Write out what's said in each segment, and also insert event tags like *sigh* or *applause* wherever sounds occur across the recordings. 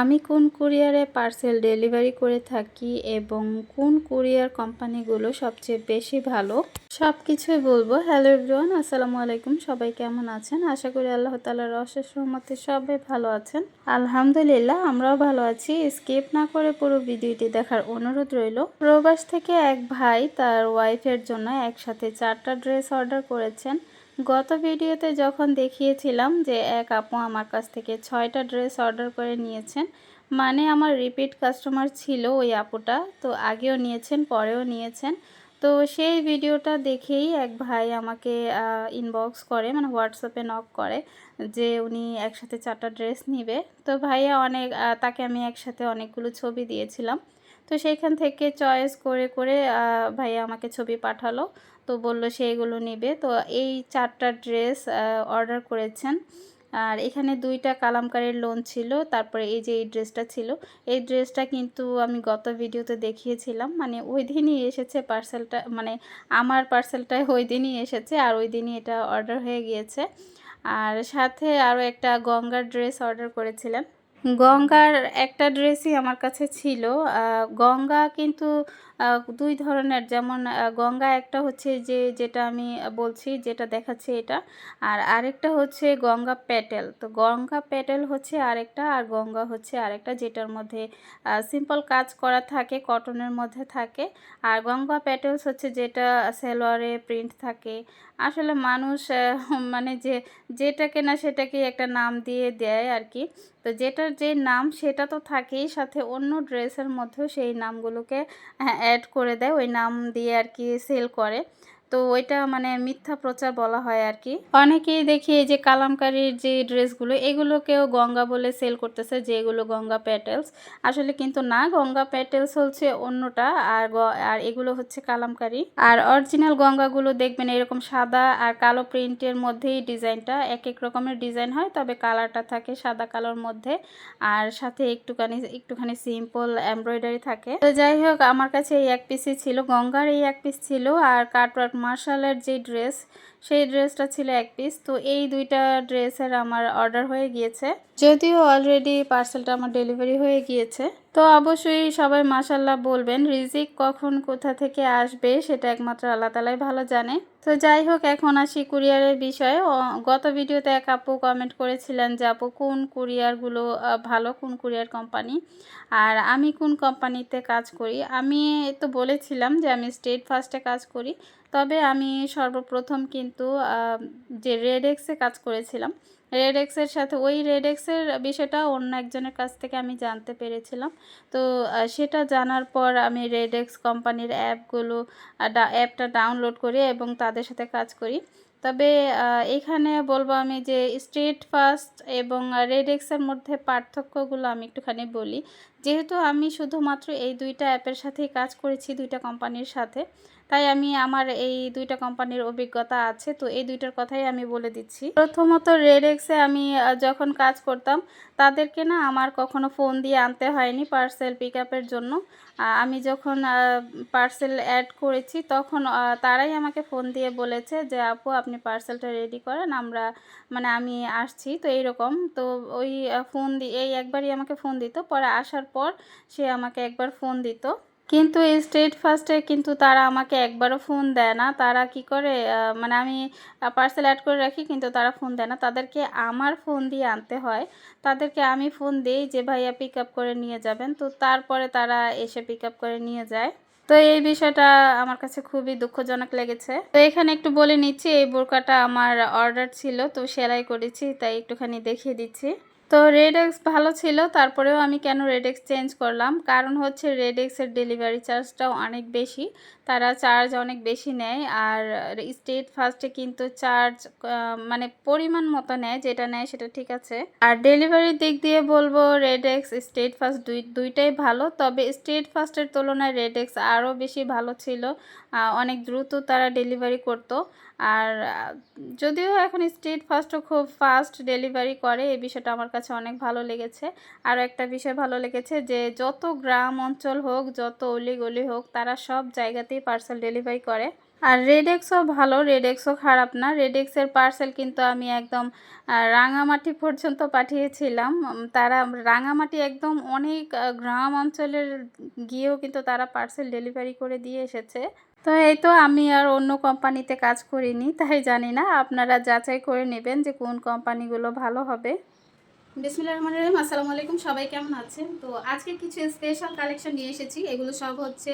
আমি কোন কুরিয়ারে পার্সেল ডেলিভারি করে থাকি এবং কোন কুরিয়ার কোম্পানিগুলো সবচেয়ে বেশি ভালো? সব কিছুই বলব। হ্যালো এভরিওয়ান, আসসালামু আলাইকুম। সবাই কেমন আছেন? আশা করি আল্লাহ তালার অশেষ রহমতে সবাই ভালো আছেন। আলহামদুলিল্লাহ, আমরাও ভালো আছি। স্কিপ না করে পুরো ভিডিওটি দেখার অনুরোধ রইল। প্রবাস থেকে এক ভাই তার ওয়াইফের জন্য একসাথে চারটা ড্রেস অর্ডার করেছেন। গত ভিডিওতে যখন দেখিয়েছিলাম যে এক আপু আমার কাছ থেকে ছয়টা ড্রেস অর্ডার করে নিয়েছেন মানে আমার রিপিট কাস্টমার ছিল ওই আপুটা, তো আগেও নিয়েছেন, পরেও নিয়েছেন। তো সেই ভিডিওটা দেখেই এক ভাই আমাকে ইনবক্স করে মানে হোয়াটসঅ্যাপে নক করে যে উনি একসাথে চারটা ড্রেস নিবে। তো ভাইয়া অনেক তাকে আমি একসাথে অনেকগুলো ছবি দিয়েছিলাম। তো সেইখান থেকে চয়েস করে করে ভাইয়া আমাকে ছবি পাঠালো। তো বলল সেইগুলো নেবে। তো এই চারটা ড্রেস অর্ডার করেছেন। আর এখানে দুইটা কালামকারের লোন ছিল। তারপরে এই যে এই ড্রেসটা ছিল, এই ড্রেসটা কিন্তু আমি গত ভিডিওতে দেখিয়েছিলাম। মানে ওই দিনই এসেছে পার্সেলটা মানে আমার পার্সেলটাই *laughs* ওই দিনই এসেছে আর ওই দিনই এটা অর্ডার হয়ে গিয়েছে। আর সাথে আরও একটা গঙ্গার ড্রেস অর্ডার করেছিলাম গঙ্গার একটা ড্রেসই আমার কাছে ছিল। গঙ্গা কিন্তু দুই ধরনের। যেমন গঙ্গা একটা হচ্ছে যে, যেটা আমি বলছি, যেটা দেখাচ্ছে এটা। আর আরেকটা হচ্ছে গঙ্গা প্যাটেল। তো গঙ্গা প্যাটেল হচ্ছে আরেকটা, আর গঙ্গা হচ্ছে আরেকটা, যেটার মধ্যে সিম্পল কাজ করা থাকে, কটনের মধ্যে থাকে। আর গঙ্গা প্যাটেলস হচ্ছে যেটা সেলোয়ারে প্রিন্ট থাকে। আসলে মানুষ মানে যে, যেটাকে না সেটাকে একটা নাম দিয়ে দেয় আর কি তো যেটার যে নাম, সেটা তো থাকেই, সাথে অন্য ড্রেসের মধ্যেও সেই নামগুলোকে অ্যাড করে দেয় ওই নাম দিয়ে আর কি সেল করে। তো ওইটা মানে মিথ্যা প্রচার বলা হয় আর কি অনেকেই দেখি এই যে কালামকারীর যে ড্রেসগুলো, এগুলোকেও গঙ্গা বলে সেল করতেছে, যে এগুলো গঙ্গা প্যাটেলস আসলে কিন্তু না, গঙ্গা প্যাটেলস হচ্ছে অন্যটা, আর আর এগুলো হচ্ছে কালামকারি। আর অরিজিনাল গঙ্গাগুলো দেখবেন এরকম সাদা আর কালো প্রিন্টের মধ্যেই ডিজাইনটা এক এক রকমের ডিজাইন হয়, তবে কালারটা থাকে সাদা কালোর মধ্যে, আর সাথে একটুখানি একটুখানি সিম্পল এমব্রয়ডারি থাকে। তো যাই হোক, আমার কাছে এই এক পিসই ছিল, গঙ্গার এই এক পিস ছিল, আর কাটওয়ার্ক মার্শালের যে ড্রেস, সেই ড্রেসটা ছিল এক পিস। তো এই দুইটা ড্রেসের আমার অর্ডার হয়ে গিয়েছে। যদিও অলরেডি পার্সেলটা আমার ডেলিভারি হয়ে গিয়েছে, তো অবশ্যই সবাই মাসাল্লাহ বলবেন রিজিক কখন কোথা থেকে আসবে সেটা একমাত্র আল্লাহ তালাই ভালো জানে। তো যাই হোক, এখন আসি কুরিয়ারের বিষয়ে। গত ভিডিওতে এক আপু কমেন্ট করেছিলেন যে, আপু, কোন কুরিয়ারগুলো ভালো কোন কুরিয়ার কোম্পানি আর আমি কোন কোম্পানিতে কাজ করি? আমি তো বলেছিলাম যে, আমি স্টেট ফার্স্টে কাজ করি। তবে আমি সর্বপ্রথম কিন্তু যে রেড এক্সে কাজ করেছিলাম রেড এক্সের সাথে, ওই রেড এক্সের বিষয়টা অন্য একজনের কাছ থেকে আমি জানতে পেরেছিলাম। তো সেটা জানার পর আমি রেড এক্স কোম্পানির অ্যাপগুলো অ্যাপটা ডাউনলোড করি এবং তাদের সাথে কাজ করি। তবে এখানে বলব আমি যে স্ট্রিট ফাস্ট এবং রেড এক্সের মধ্যে পার্থক্যগুলো আমি একটুখানি বলি। যেহেতু আমি শুধুমাত্র এই দুইটা অ্যাপের সাথেই কাজ করেছি, দুইটা কোম্পানির সাথে তাই আমি আমার এই দুইটা কোম্পানির অভিজ্ঞতা আছে, তো এই দুইটার কথাই আমি বলে দিচ্ছি। প্রথমত রেড এক্সে আমি যখন কাজ করতাম, তাদেরকে না আমার কখনো ফোন দিয়ে আনতে হয়নি পার্সেল পিক জন্য। আমি যখন পার্সেল অ্যাড করেছি, তখন তারাই আমাকে ফোন দিয়ে বলেছে যে, আপু, আপনি পার্সেলটা রেডি করেন, আমরা মানে আমি আসছি। তো এইরকম, তো ওই ফোন দিয়ে এই একবারই আমাকে ফোন দিত। পরে আসার পর সে আমাকে একবার ফোন দিত। কিন্তু স্টেট ফার্স্টে কিন্তু তারা আমাকে একবারও ফোন দেয় না। তারা কি করে মানে আমি পার্সেল অ্যাড করে রাখি কিন্তু তারা ফোন দেয় না। তাদেরকে আমার ফোন দিয়ে আনতে হয়। তাদেরকে আমি ফোন দিই যে, ভাইয়া পিক আপ করে নিয়ে যাবেন। তো তারপরে তারা এসে পিক আপ করে নিয়ে যায়। তো এই বিষয়টা আমার কাছে খুবই দুঃখজনক লেগেছে। তো এখানে একটু বলে নিচ্ছি, এই বোরকাটা আমার অর্ডার ছিল, তো সেলাই করেছি, তাই একটুখানি দেখিয়ে দিচ্ছি। তো রেড এক্স ভালো ছিল, তারপরেও আমি কেন রেড এক্স চেঞ্জ করলাম? কারণ হচ্ছে রেড এক্সের ডেলিভারি চার্জটাও অনেক বেশি, তারা চার্জ অনেক বেশি নেয়, আর স্টেট ফার্স্টে কিন্তু চার্জ মানে পরিমাণ মতো নেয়, যেটা নেয় সেটা ঠিক আছে। আর ডেলিভারির দিক দিয়ে বলব রেড এক্স স্টেট ফার্স্ট দুই, দুইটাই ভালো, তবে স্টেট ফার্স্টের তুলনায় রেড এক্স আরও বেশি ভালো ছিল অনেক দ্রুত তারা ডেলিভারি করতো, আর যদিও এখন স্টেট ফাস্টও খুব ফাস্ট ডেলিভারি করে, এই বিষয়টা আমার কাছে অনেক ভালো লেগেছে। আরও একটা বিষয় ভালো লেগেছে যে, যত গ্রাম অঞ্চল হোক, যত অলি গলি হোক, তারা সব জায়গাতেই পার্সেল ডেলিভারি করে। আর রেডেক্সও ভালো রেডেক্সও খারাপ না। রেডেক্সের পার্সেল কিন্তু আমি একদম রাঙামাটি পর্যন্ত পাঠিয়েছিলাম। তারা রাঙামাটি একদম অনেক গ্রাম অঞ্চলের গিয়েও কিন্তু তারা পার্সেল ডেলিভারি করে দিয়ে এসেছে। তো এই তো আমি আর অন্য কোম্পানিতে কাজ করিনি, তাই জানি না। আপনারা যাচাই করে নেবেন যে কোন কোম্পানিগুলো ভালো হবে। বিসমিল্লাহির রহমানির রহিম, আসসালামু আলাইকুম, সবাই কেমন আছেন? তো আজকে কিছু স্পেশাল কালেকশন নিয়ে এসেছি, এগুলো সব হচ্ছে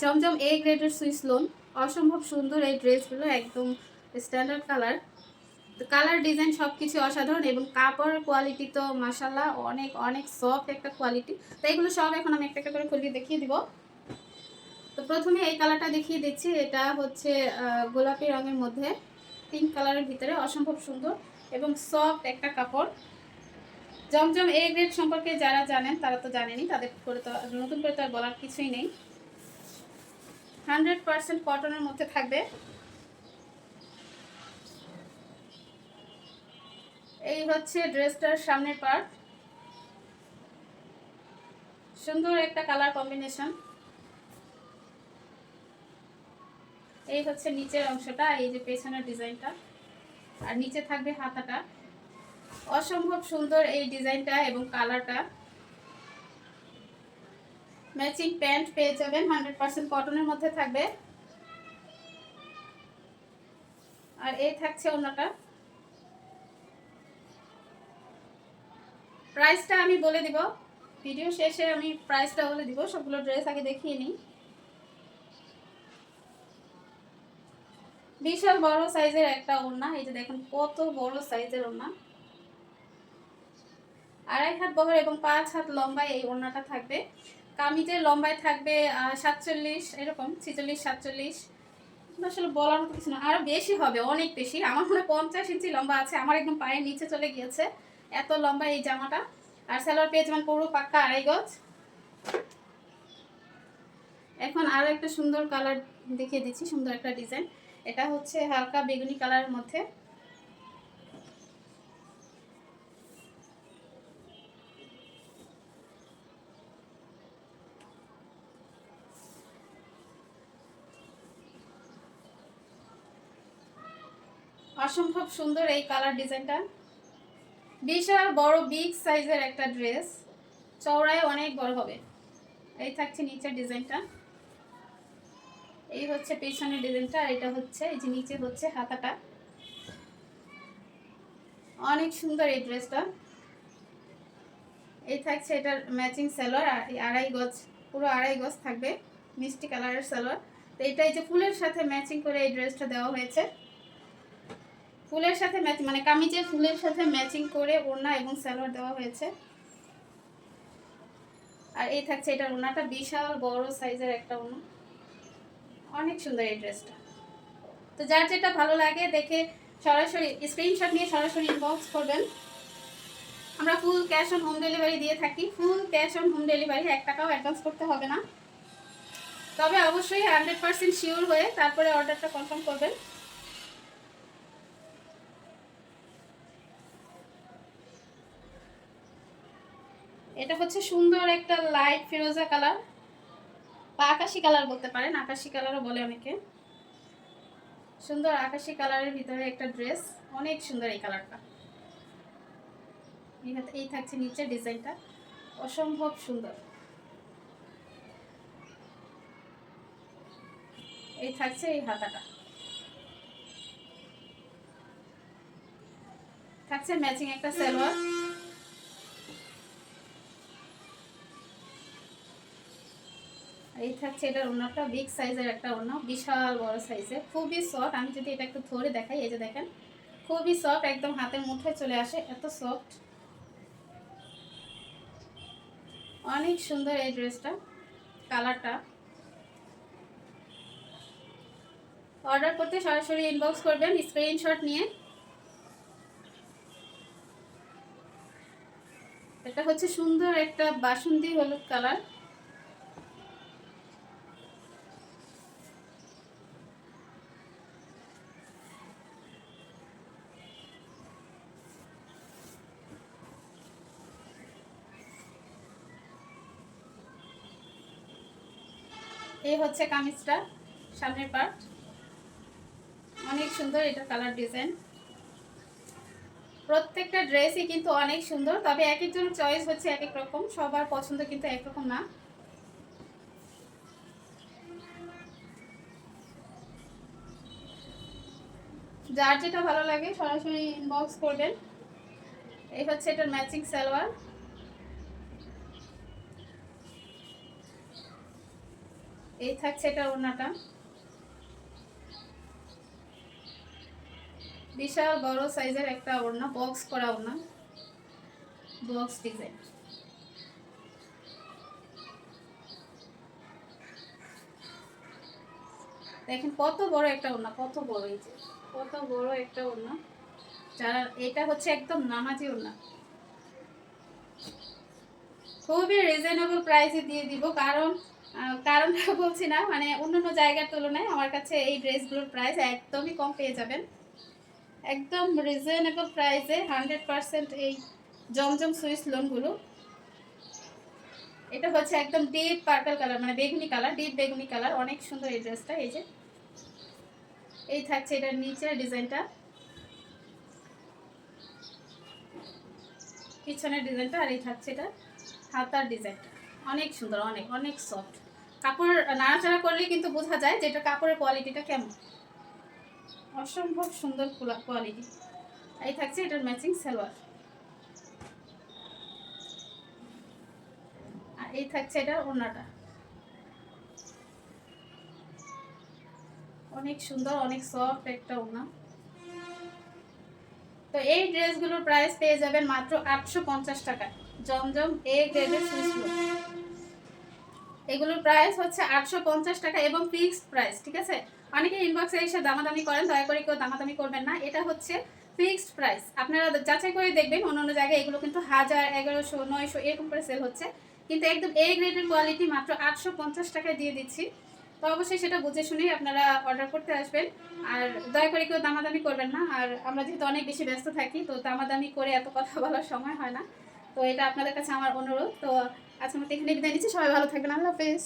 জমজম এ গ্রেডের সুইস লোন অসম্ভব সুন্দর এই ড্রেসগুলো, একদম স্ট্যান্ডার্ড কালার কালার ডিজাইন সব কিছু অসাধারণ এবং কাপড়ের কোয়ালিটি তো মাসাল্লাহ অনেক অনেক সফট একটা কোয়ালিটি তো এগুলো সব এখন আমি একটা একটা করে খুলিয়ে দেখিয়ে দিব। তো প্রথমে এই কালারটা দেখিয়ে দিচ্ছি, এটা হচ্ছে গোলাপি রঙের মধ্যে পিঙ্ক কালারের ভিতরে, অসম্ভব সুন্দর এবং সফট একটা কাপড়। জমজম এ গ্রেড সম্পর্কে যারা জানেন, তারা তো জানেনি তাদের করে তো নতুন করে তো আর বলার কিছুই নেই। হান্ড্রেড পার্সেন্ট কটনের মধ্যে থাকবে। এই হচ্ছে ড্রেসটার সামনের পার্ট সুন্দর একটা কালার কম্বিনেশন এই হচ্ছে নিচের অংশটা, এই যে পেছনের ডিজাইনটা আর নিচে থাকবে হাতাটা। অসম্ভব সুন্দর এই ডিজাইনটা এবং কালারটা। ম্যাচিং প্যান্ট পেয়ে যাবেন হান্ড্রেড পার্সেন্ট কটনের মধ্যে থাকবে। আর এই থাকছে অন্যটা প্রাইসটা আমি বলে দিব। ভিডিও শেষে আমি প্রাইসটা বলে দিব, সবগুলো ড্রেস আগে দেখিয়ে নিই। বিশাল বড় সাইজের একটা ওড়না, এই যে দেখুন কত বড় সাইজের ওড়না। আড়াই হাত বহর এবং পাঁচ হাত লম্বায় এই ওড়নাটা থাকবে। কামিজের লম্বায় থাকবে সাতচল্লিশ, এরকম, ছিচল্লিশ, সাতচল্লিশ। আসলে বলার মতো কিছু না। আরও বেশি হবে, অনেক বেশি। আমার মনে পঞ্চাশ ইঞ্চি লম্বা আছে, আমার একদম পায়ের নিচে চলে গিয়েছে। এত লম্বা এই জামাটা। আর স্যালোয়ার পেয়ে যাবেন পুরো পাক্কা আড়াই গজ। এখন আরও একটা সুন্দর কালার দেখিয়ে দিচ্ছি, সুন্দর একটা ডিজাইন এটা হচ্ছে হালকা বেগুনি কালারের মধ্যে। অসম্ভব সুন্দর এই কালার ডিজাইনটা বিশাল বড় বিগ সাইজের একটা ড্রেস চওড়ায় অনেক বড় হবে। এই থাকছে নিচের ডিজাইনটা এই হচ্ছে পেছনের ডিজাইনটা আর এটা হচ্ছে, এই যে নিচে হচ্ছে হাতাটা। অনেক সুন্দর এই ড্রেসটা এই থাকছে এটার ম্যাচিং সালোয়ার আর আড়াই গজ, পুরো আড়াই গজ থাকবে মিষ্টি কালারের সালোয়ার। তো এটা এই যে ফুলের সাথে ম্যাচিং করে এই ড্রেসটা দেওয়া হয়েছে। ফুলের সাথে ম্যাচ মানে কামিজের ফুলের সাথে ম্যাচিং করে ওড়না এবং সালোয়ার দেওয়া হয়েছে। আর এই থাকছে এটার ওড়নাটা, বিশাল বড় সাইজের একটা ওড়না। অনেক সুন্দর এই ড্রেসটা তো যার যেটা ভালো লাগে দেখে সরাসরি স্ক্রিনশট নিয়ে সরাসরি ইনবক্স করবেন। আমরা full cash on home delivery দিয়ে থাকি। Full cash on home delivery এক টাকাও অ্যাডভান্স করতে হবে না। তবে অবশ্যই হান্ড্রেড পার্সেন্ট শিওর হয়ে তারপরে অর্ডারটা কনফার্ম করবেন। এটা হচ্ছে সুন্দর একটা লাইট ফিরোজা কালার বা আকাশি কালার বলতে পারেন, আকাশি কালারও বলে অনেকে। সুন্দর আকাশি কালারের ভিতরে একটা ড্রেস অনেক সুন্দর এই কালারটা এই থাকছে নিচের ডিজাইনটা অসম্ভব সুন্দর। এই থাকছে এই হাতাটা। থাকছে ম্যাচিং একটা সালোয়ার। এই থাকছে এটার ওনাটা বিগ সাইজের একটা ওনা বিশাল বড় সাইজের খুবই সফট আমি যদি এটা একটু ধরে দেখাই, এই যে দেখেন, খুবই সফট একদম হাতের মুঠোয় চলে আসে, এত সফট অনেক সুন্দর এই ড্রেসটা কালারটা অর্ডার করতে সরাসরি ইনবক্স করবেন স্ক্রিনশট নিয়ে। এটা হচ্ছে সুন্দর একটা বাসন্তী হলুদ কালার এই হচ্ছে কামিজটা, সামনের পার্ট অনেক সুন্দর এটা কালার ডিজাইন প্রত্যেকটা ড্রেসই কিন্তু অনেক সুন্দর, তবে এক একজন চয়েস হচ্ছে এক এক রকম, সবার পছন্দ কিন্তু একরকম না। যার যেটা ভালো লাগে সরাসরি ইনবক্স করবেন। এই হচ্ছে এটার ম্যাচিং সালোয়ার। এই থাকছে এটা বিশাল, বড় সাইজের একটা ওড়না, বক্স করা ওড়না। Box design. দেখেন কত বড় একটা ওড়না, কত বড় এই যে, কত বড় একটা ওড়না। যারা, এটা হচ্ছে একদম নামাজি ওড়না। খুবই রিজনেবল প্রাইসে দিয়ে দিব। কারণ কারণটা *laughs* বলছি না মানে অন্যান্য জায়গার তুলনায় আমার কাছে এই ড্রেসগুলোর প্রাইস একদমই কম পেয়ে যাবেন। একদম রিজনেবল প্রাইসে হান্ড্রেড পার্সেন্ট এই জমজম সুইস লোনগুলো এটা হচ্ছে একদম ডিপ পার্পল কালার মানে বেগুনি কালার ডিপ বেগুনি কালার অনেক সুন্দর এই ড্রেসটা এই যে। এই থাকছে এটার নিচের ডিজাইনটা। পিছনের ডিজাইনটা আর এই থাকছে এটা হাতার ডিজাইনটা। অনেক সুন্দর, অনেক অনেক সফট কাপড় নাড়াচাড়া করলে কিন্তু বোঝা যায় যে এটা কাপড়ের কোয়ালিটিটা কেমন। অসম্ভব সুন্দর কোয়ালিটি এই থাকছে এটার ম্যাচিং সালোয়ার। আর এই থাকছে এটার ওড়নাটা। অনেক সুন্দর, অনেক সফট একটা ওনা তো এই ড্রেসগুলোর প্রাইস পেয়ে যাবেন মাত্র আটশো পঞ্চাশ টাকা জমজম এ গ্রেডের সুইচগুলো এগুলোর প্রাইস হচ্ছে আটশো পঞ্চাশ টাকা এবং ফিক্সড প্রাইস ঠিক আছে? অনেকে ইনবক্সে এসে দামাদামি করেন, দয়া করে কেউ দামাদামি করবেন না। এটা হচ্ছে ফিক্সড প্রাইস আপনারা যাচাই করে দেখবেন অন্য অন্য জায়গায় এগুলো কিন্তু হাজার, এগারোশো, নয়শো এরকম করে সেল হচ্ছে। কিন্তু একদম এ গ্রেডের কোয়ালিটি মাত্র আটশো পঞ্চাশ টাকায় দিয়ে দিচ্ছি। তো অবশ্যই সেটা বুঝে শুনেই আপনারা অর্ডার করতে আসবেন। আর দয়া করে কেউ দামাদামি করবেন না। আর আমরা যেহেতু অনেক বেশি ব্যস্ত থাকি, তো দামাদামি করে এত কথা বলার সময় হয় না। তো এটা আপনাদের কাছে আমার অনুরোধ। তো আজকের মতো এখানে বিদায় নিচ্ছি। সবাই ভালো থাকবেন। আল্লাহ হাফেজ।